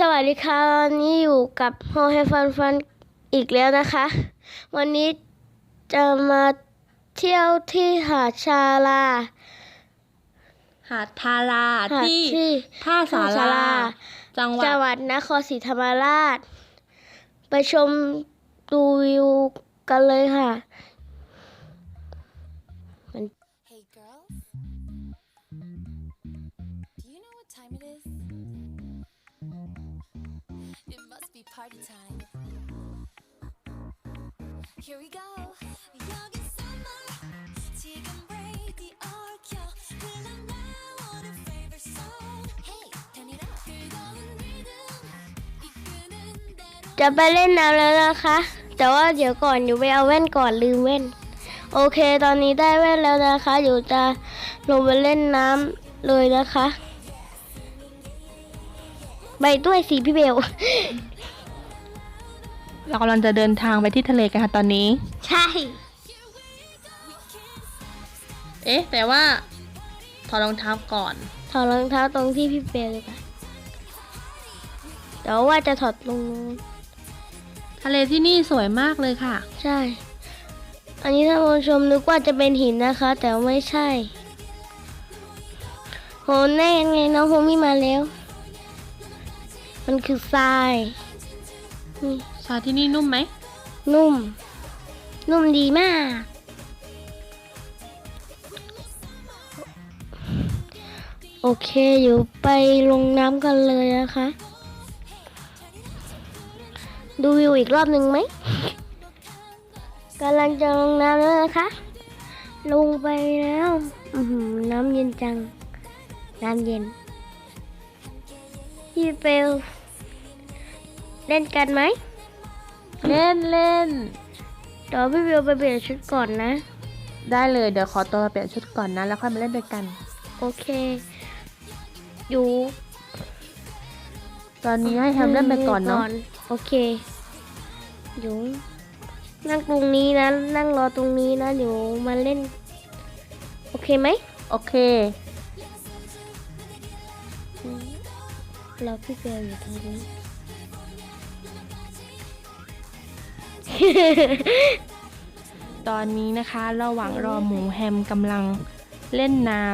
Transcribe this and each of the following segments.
สวัสดีค่ะวันนี้อยู่กับโฮเฮฟันฟันอีกแล้วนะคะ วันนี้จะมาเที่ยวที่หาดชาลา หาดทาราหาดที่ที่ท่าสาท่าสารารา จังหวัจังดหวัดนครศรีธรรมราช ไปชมดูวิวกันเลยค่ะ Hey girls, do you know what time it is? party time. Here we go. 여기 summer, 지금 radio켜. 흘러 나오는 favorite song. Hey, turn it up. 뜨거운 rhythm, 이끄는 대로. จะไปเล่นน้ำแล้วนะคะ แต่ว่าเดี๋ยวก่อนอยู่ไปเอาแว่นก่อนลืมแว่น โอเค ตอนนี้ได้แว่นแล้วนะคะอยู่จะลงไปเล่นน้ำเลยนะคะ ไปด้วยสิพี่เบล เรากำลังจะเดินทางไปที่ทะเลกันค่ะตอนนี้ ใช่ เอ๊ะ แต่ว่า ถอดรองเท้าก่อน ถอดรองเท้าตรงที่พี่เบลเลยค่ะเดี๋ยวว่าจะถอดลงนู้นทะเลที่นี่สวยมากเลยค่ะ ใช่ อันนี้ท่านผู้ชมนึกว่าจะเป็นหินนะคะ แต่ไม่ใช่โหแน่ไงน้องโฮมี่มาแล้ว มันคือทรายนี่ ชาที่นี่นุ่มไหม นุ่ม นุ่มดีมาก โอเคอยู่ไปลงน้ำกันเลยนะคะ ดูวิวอีกรอบหนึ่งไหมกำลังจะลงน้ำแล้วนะคะ ลงไปแล้วน้ำเย็นจัง น้ำเย็น พี่เปล เล่นกันไหม เล่นเล่นเดี๋ยวพี่เบลไปเปลี่ยนชุดก่อนนะ ได้เลยเดี๋ยวขอตัวไปเปลี่ยนชุดก่อนนะ แล้วค่อยมาเล่นด้วยกัน โอเค อยู่ ตอนนี้ให้แฮมเล่นไปก่อนเนาะโอเค อยู่ นั่งตรงนี้นะ นั่งรอตรงนี้นะเดี๋ยวมาเล่น โอเคไหม โอเครอพี่เบลอยู่ตรงนี้ ตอนนี้นะคะระหว่างรอหมูแฮมกำลังเล่นน้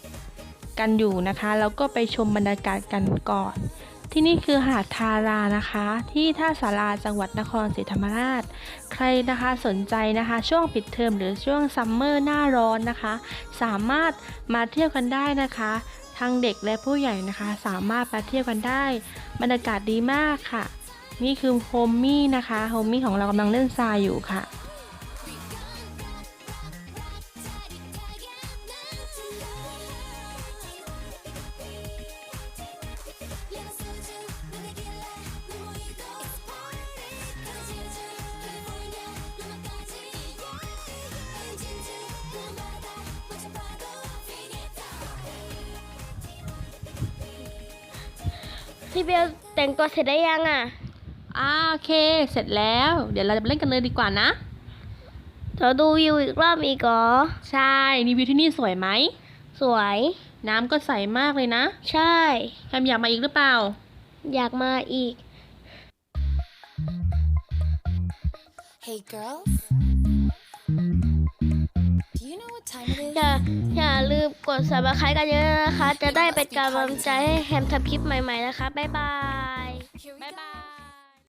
ำกันอยู่นะคะ แล้วก็ไปชมบรรยากาศกันก่อน ที่นี่คือหาดทารานะคะ ที่ท่าสาราจังหวัดนครศรีธรรมราช ใครนะคะสนใจนะคะ ช่วงปิดเทอมหรือช่วงซัมเมอร์หน้าร้อนนะคะ สามารถมาเที่ยวกันได้นะคะทั้งเด็กและผู้ใหญ่นะคะ สามารถมาเที่ยวกันได้ บรรยากาศดีมากค่ะ นี่คือโฮมมี่นะคะโฮมมี่ของเรากำลังเล่นทรายอยู่ค่ะ พี่เบลแต่งตัวเสร็จได้ยังอะ อ่าโอเค เสร็จแล้ว เดี๋ยวเราจะไปเล่นกันเลยดีกว่านะเดี๋ยวดูวิวอีกรอบอีกเหรอ ใช่นี่วิวที่นี่สวยไหม สวย น้ำก็ใสมากเลยนะใช่ แฮมอยากมาอีกหรือเปล่า อยากมาอีก Hey girls, do you know what time it is? อย่าอย่าลืมกด subscribe กันเยอะๆนะคะ จะได้เป็นกำลังใจให้แฮมทำคลิปใหม่ๆนะคะ บ๊ายบาย Here we บ๊าย go. บาย